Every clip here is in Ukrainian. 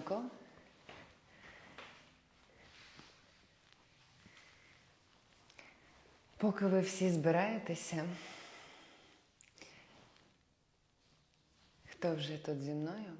ранку. Поки ви всі збираєтеся, хто вже тут зі мною,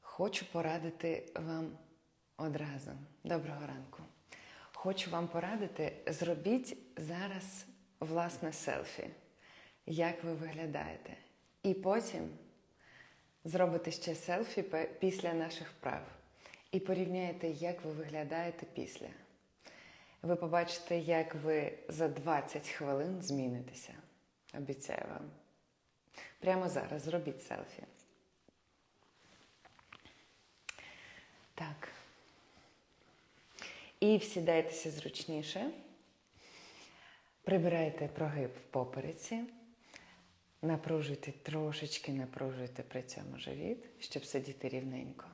хочу порадити вам одразу. Доброго ранку. Хочу вам порадити, зробіть зараз власне селфі, як ви виглядаєте. І потім зробите ще селфі після наших вправ. І порівняєте, як ви виглядаєте після. Ви побачите, як ви за 20 хвилин змінитеся. Обіцяю вам. Прямо зараз зробіть селфі. Так. І всідайтеся зручніше. Прибирайте прогиб в попереці. Напружуйте трошечки, напружуйте при цьому живіт, щоб сидіти рівненько.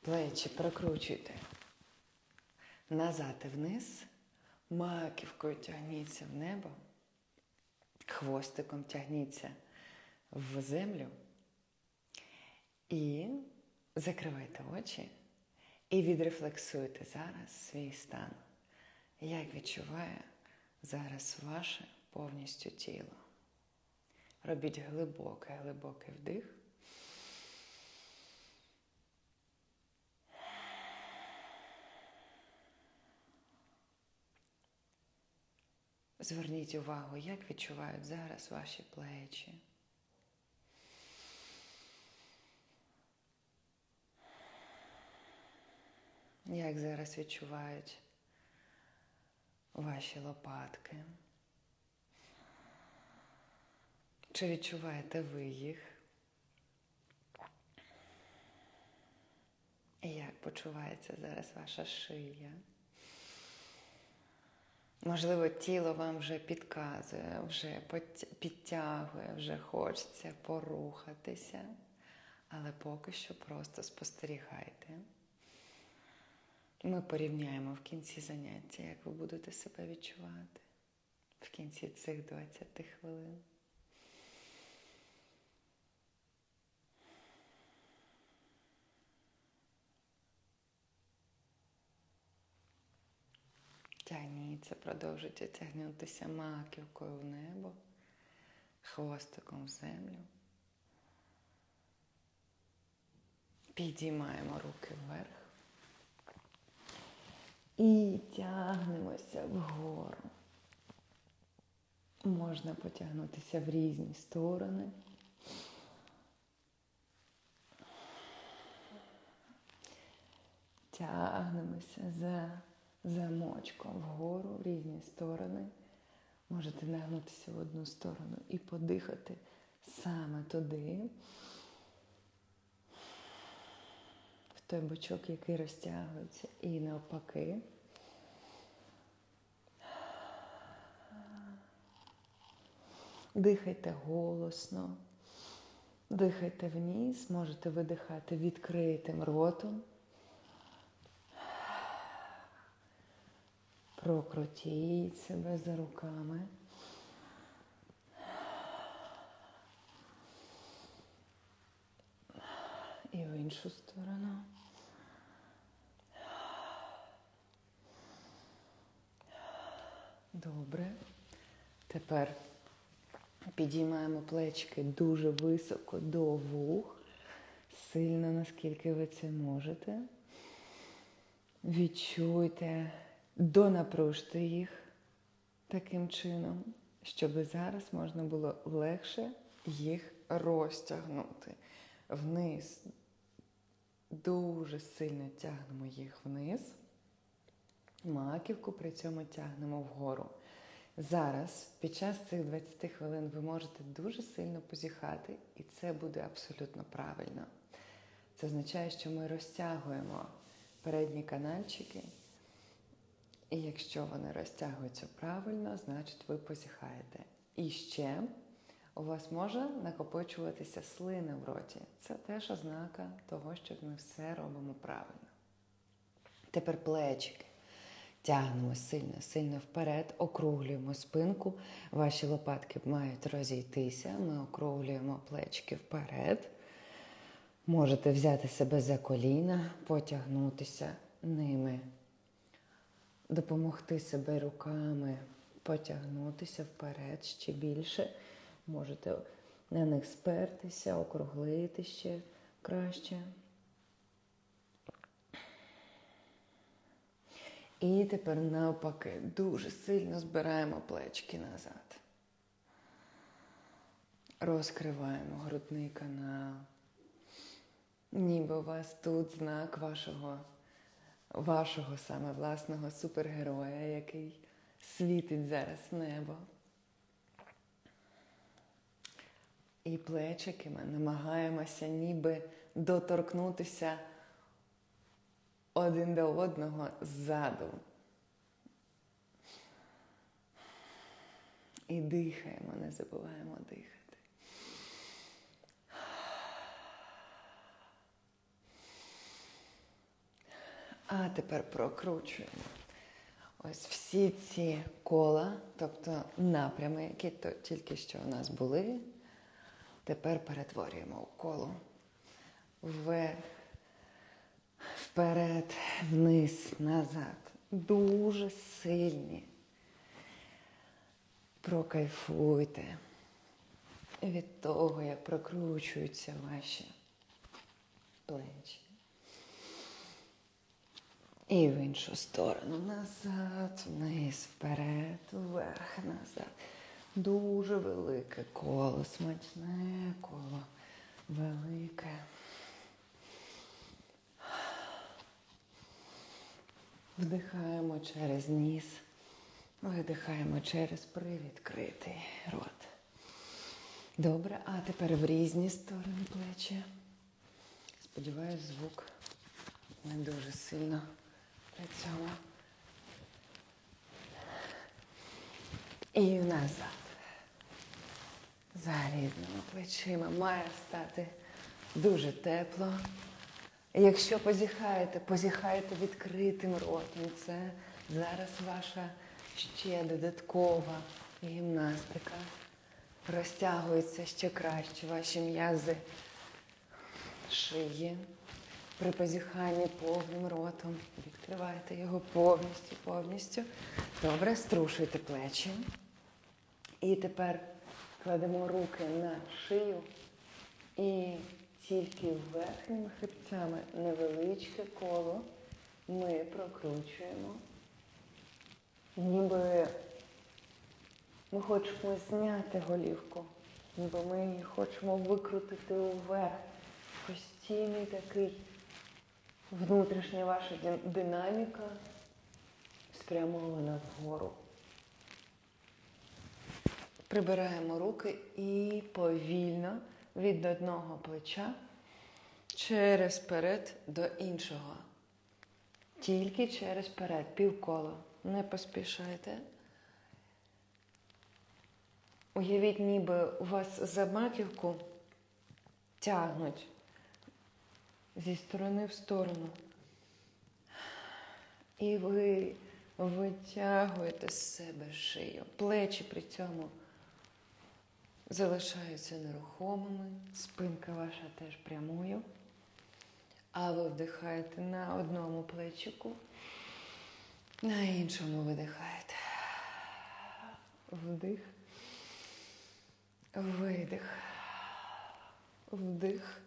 Плечі прокручуйте назад і вниз, маківкою тягніться в небо, хвостиком тягніться в землю. І закривайте очі і відрефлексуйте зараз свій стан, як відчуває зараз ваше повністю тіло. Робіть глибокий, глибокий вдих. Зверніть увагу, як відчувають зараз ваші плечі. Як зараз відчувають ваші лопатки? Чи відчуваєте ви їх? І як почувається зараз ваша шия? Можливо, тіло вам вже підказує, вже підтягує, вже хочеться порухатися, але поки що просто спостерігайте. Ми порівняємо в кінці заняття, як ви будете себе відчувати в кінці цих 20 хвилин. Тягніться, продовжуйте тягнутися маківкою в небо, хвостиком в землю. Підіймаємо руки вверх і тягнемося вгору. Можна потягнутися в різні сторони. Тягнемося за замочком вгору в різні сторони. Можете нагнутися в одну сторону і подихати саме туди, в той бочок, який розтягується, і навпаки. Дихайте голосно, дихайте вниз, можете видихати відкритим ротом. Прокрутіть себе за руками. І в іншу сторону. Добре. Тепер підіймаємо плечки дуже високо до вух, сильно, наскільки ви це можете. Відчуйте донапружте їх таким чином, щоб зараз можна було легше їх розтягнути вниз. Дуже сильно тягнемо їх вниз, маківку при цьому тягнемо вгору. Зараз, під час цих 20 хвилин, ви можете дуже сильно позіхати, і це буде абсолютно правильно. Це означає, що ми розтягуємо передні канальчики. І якщо вони розтягуються правильно, значить ви позіхаєте. І ще у вас може накопичуватися слина в роті. Це теж ознака того, що ми все робимо правильно. Тепер плечики. Тягнемо сильно, сильно вперед, округлюємо спинку. Ваші лопатки мають розійтися. Ми округлюємо плечики вперед. Можете взяти себе за коліна, потягнутися ними, допомогти себе руками, потягнутися вперед ще більше. Можете на них спертися, округлити ще краще. І тепер навпаки дуже сильно збираємо плечки назад. Розкриваємо грудний канал. Ніби у вас тут знак вашого, вашого саме власного супергероя, який світить зараз небо. І плечики ми намагаємося ніби доторкнутися один до одного ззаду. І дихаємо, не забуваємо дихати. А тепер прокручуємо. Ось всі ці кола, тобто напрями, які тільки що у нас були, тепер перетворюємо в коло. Вверх, вперед, вниз, назад. Дуже сильні. Прокайфуйте від того, як прокручуються ваші плечі. І в іншу сторону. Назад, вниз, вперед, вверх, назад. Дуже велике коло, смачне коло. Велике. Вдихаємо через ніс. Видихаємо через привідкритий рот. Добре, а тепер в різні сторони плечі. Сподіваюсь, звук не дуже сильно цьому. І назад. За різними плечима має стати дуже тепло. Якщо позіхаєте, позіхайте відкритим ротом. Це зараз ваша ще додаткова гімнастика. Розтягуються ще краще ваші м'язи шиї. При позіханні повним ротом. Відкривайте його повністю, повністю. Добре, струшуйте плечі. І тепер кладемо руки на шию і тільки верхніми хребцями невеличке коло ми прокручуємо. Ніби ми хочемо зняти голівку, ніби ми її хочемо викрутити уверх. Постійний такий внутрішня ваша динаміка спрямована вгору. Прибираємо руки і повільно від одного плеча через перед до іншого. Тільки через перед, півколо. Не поспішайте. Уявіть, ніби у вас за маківку тягнуть зі сторони в сторону. І ви витягуєте з себе шию. Плечі при цьому залишаються нерухомими, спинка ваша теж прямою. А ви вдихаєте на одному плечику, на іншому видихаєте. Вдих, видих, вдих,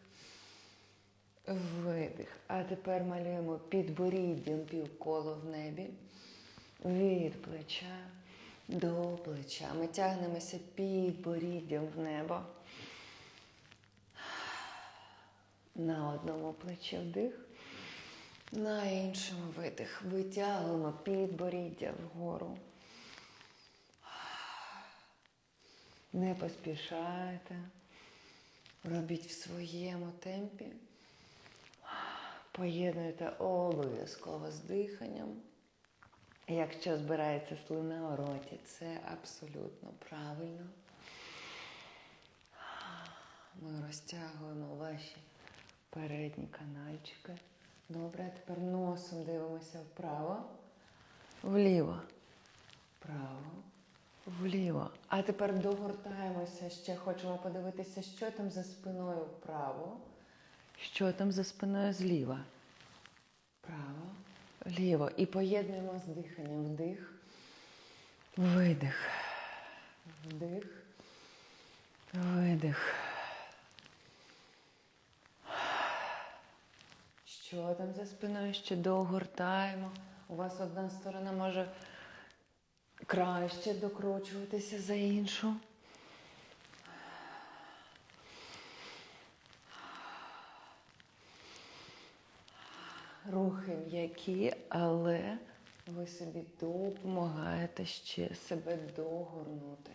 видих. А тепер малюємо підборіддям півколо в небі. Від плеча до плеча. Ми тягнемося підборіддям в небо. На одному плечі вдих, на іншому видих. Витягуємо підборіддя вгору. Не поспішайте. Робіть в своєму темпі. Поєднуйте обов'язково з диханням. Якщо збирається слина у роті, це абсолютно правильно. Ми розтягуємо ваші передні канальчики. Добре, тепер носом дивимося вправо, вліво, вправо, вліво. А тепер догортаємося ще, хочемо подивитися, що там за спиною вправо. Що там за спиною зліва? Право, ліво. І поєднуємо з диханням. Вдих, видих. Вдих, видих. Що там за спиною? Ще догортаємо. У вас одна сторона може краще докручуватися за іншу. Рухи м'які, але ви собі допомагаєте ще себе догорнути.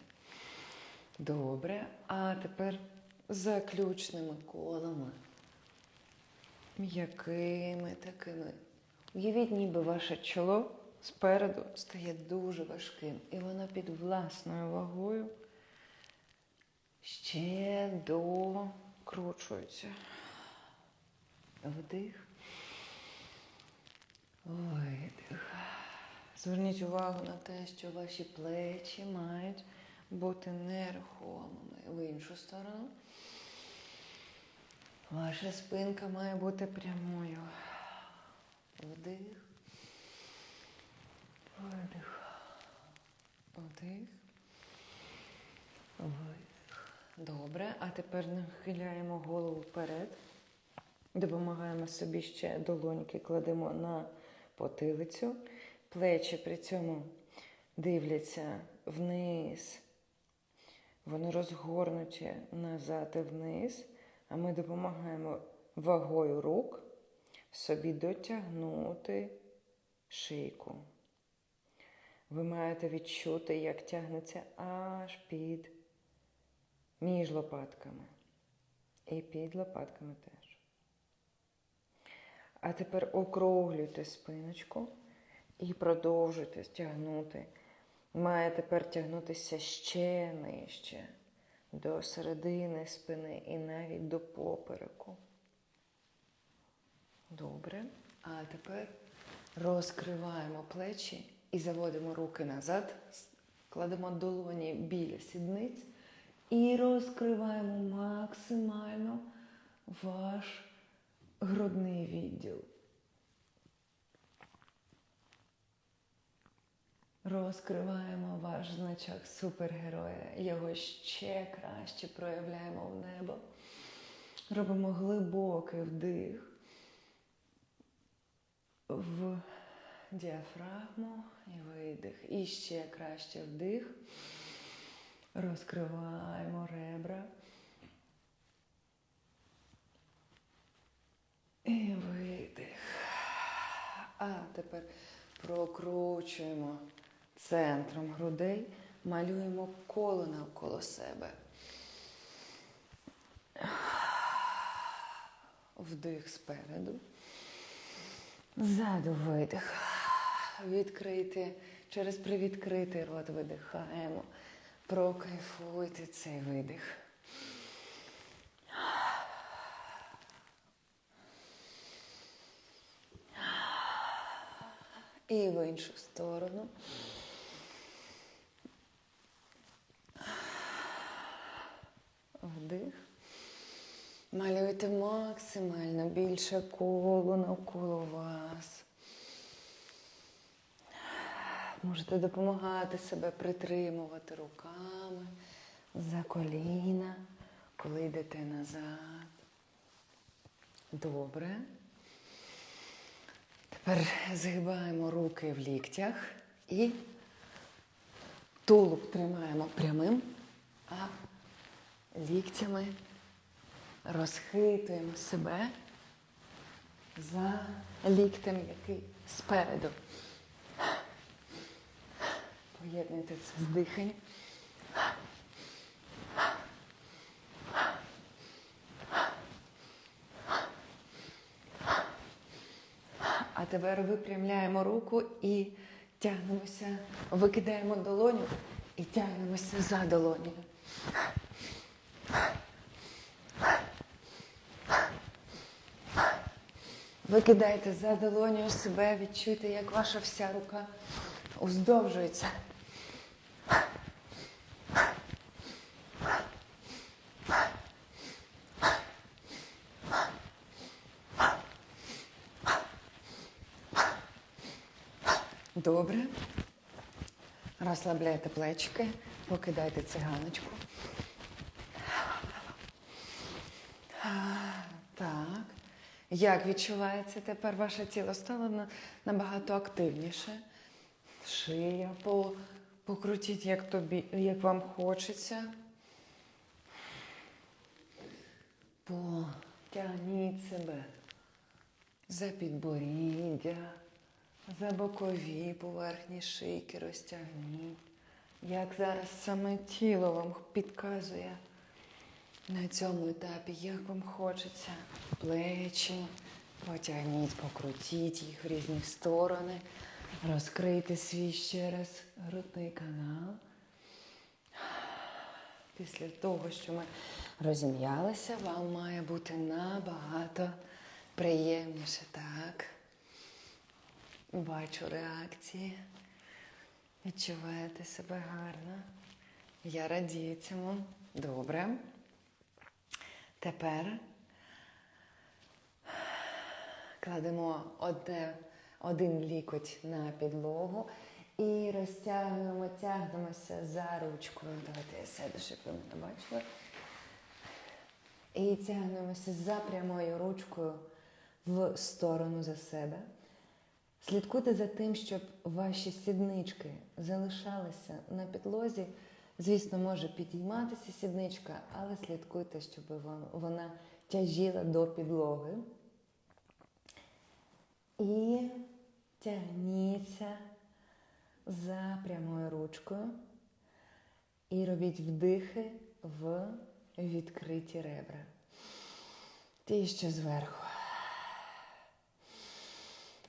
Добре. А тепер заключними колами. М'якими такими. Уявіть, ніби ваше чоло спереду стає дуже важким, і воно під власною вагою ще докручується. Вдих. Видих. Зверніть увагу на те, що ваші плечі мають бути нерухомими в іншу сторону. Ваша спинка має бути прямою. Вдих. Видих. Вдих. Видих. Добре. А тепер нахиляємо голову вперед. Допомагаємо собі ще долоньки, кладемо на потилицю. Плечі при цьому дивляться вниз. Вони розгорнуті назад і вниз. А ми допомагаємо вагою рук собі дотягнути шийку. Ви маєте відчути, як тягнеться аж під між лопатками. І під лопатками теж. А тепер округлюйте спиночку і продовжуйте стягнути. Має тепер тягнутися ще нижче до середини спини і навіть до попереку. Добре. А тепер розкриваємо плечі і заводимо руки назад, кладемо долоні біля сідниць і розкриваємо максимально ваш грудний відділ. Розкриваємо ваш значок супергероя. Його ще краще проявляємо в небо. Робимо глибокий вдих в діафрагму і видих. І ще краще вдих. Розкриваємо ребра. І видих. А тепер прокручуємо центром грудей, малюємо коло навколо себе. Вдих спереду. Ззаду видих. Відкрити, через привідкритий рот видихаємо. Прокайфуйте цей видих. І в іншу сторону. Вдих. Малюйте максимально більше коло навколо вас. Можете допомагати себе притримувати руками за коліна, коли йдете назад. Добре. Тепер згибаємо руки в ліктях і тулуб тримаємо прямим, а ліктями розхитуємо себе за ліктем, який спереду. Поєднуйте це з диханням. А тепер випрямляємо руку і тягнемося, викидаємо долоню і тягнемося за долонею. Викидайте за долоню себе, відчуйте, як ваша вся рука уздовжується. Добре. Розслабляйте плечики, покидайте циганочку. Як відчувається тепер ваше тіло? Стало набагато активніше. Шия по, покрутіть, як, тобі, як вам хочеться. Потягніть себе за підборіддя, за бокові поверхні шийки розтягніть. Як зараз саме тіло вам підказує на цьому етапі, як вам хочеться. Плечі, потягніть, покрутіть їх в різні сторони, розкрийте свій ще раз грудний канал. Після того, що ми розім'ялися, вам має бути набагато приємніше, так? Бачу реакції. Відчуваєте себе гарно. Я радію цьому. Добре. Тепер кладемо одне, один лікоть на підлогу і розтягуємо, тягнемося за ручкою. Давайте я сяду, щоб ви мене бачили. І тягнемося за прямою ручкою в сторону за себе. Слідкуйте за тим, щоб ваші сіднички залишалися на підлозі. Звісно, може підійматися сідничка, але слідкуйте, щоб вона тяжіла до підлоги. І тягніться за прямою ручкою. І робіть вдихи в відкриті ребра. Ті, що зверху.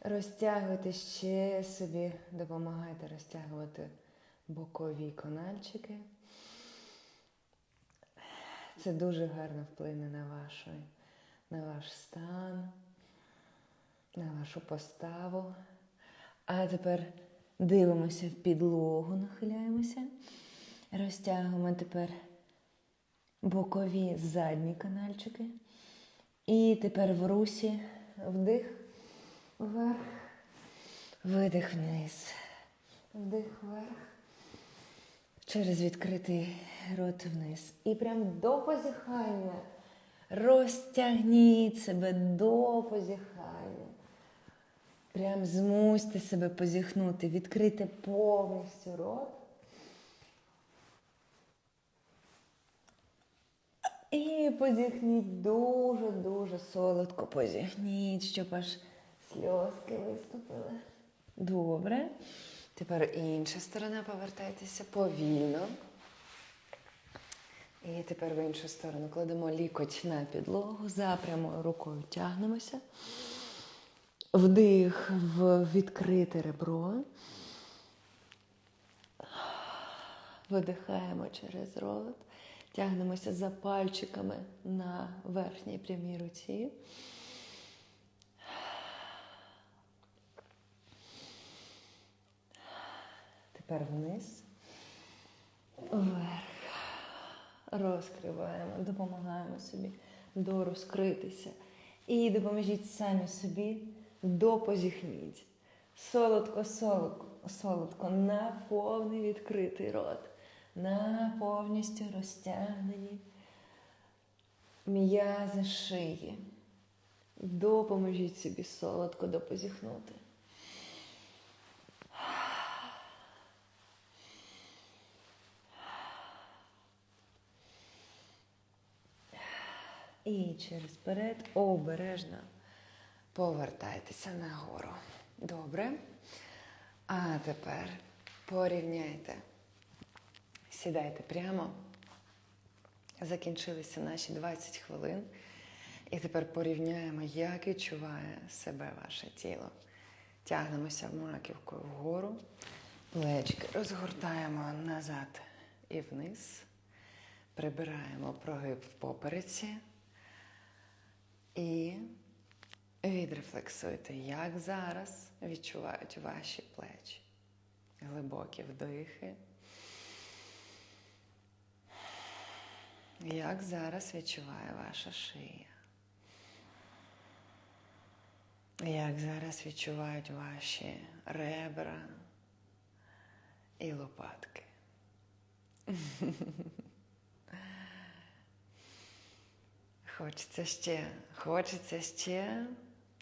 Розтягуйте ще собі, допомагайте розтягувати бокові канальчики. Це дуже гарно вплине на, вашу, на ваш стан, на вашу поставу. А тепер дивимося в підлогу, нахиляємося. Розтягуємо тепер бокові задні канальчики. І тепер в русі вдих вверх, видих вниз, вдих вверх, через відкритий рот вниз. І прям до позіхання. Розтягніть себе до позіхання. Прям змусьте себе позіхнути, відкрити повністю рот. І позіхніть дуже-дуже солодко позіхніть, щоб аж сльозки виступили. Добре. Тепер інша сторона повертайтеся повільно. І тепер в іншу сторону кладемо лікоть на підлогу, за прямою рукою тягнемося. Вдих в відкрите ребро. Видихаємо через рот. Тягнемося за пальчиками на верхній прямій руці. Тепер вниз, вверх. Розкриваємо, допомагаємо собі дорозкритися. І допоможіть самі собі допозіхніть. Солодко, солодко, солодко, на повний відкритий рот, на повністю розтягнені м'язи шиї. Допоможіть собі солодко допозіхнути. І через перед обережно повертайтеся нагору. Добре. А тепер порівняйте. Сідайте прямо. Закінчилися наші 20 хвилин. І тепер порівняємо, як відчуває себе ваше тіло. Тягнемося маківкою вгору, плечки розгортаємо назад і вниз. Прибираємо прогиб в попереці. І відрефлексуйте, як зараз відчувають ваші плечі. Глибокі вдихи. Як зараз відчуває ваша шия? Як зараз відчувають ваші ребра і лопатки. Хочеться ще, хочеться ще.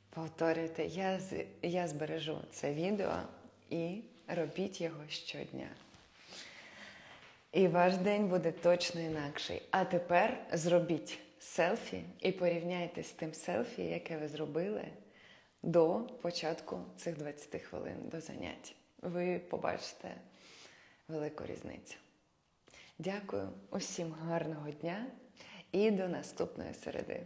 Повторюйте, я, я збережу це відео і робіть його щодня. І ваш день буде точно інакший. А тепер зробіть селфі і порівняйте з тим селфі, яке ви зробили до початку цих 20 хвилин до занять. Ви побачите велику різницю. Дякую усім гарного дня і до наступної середи.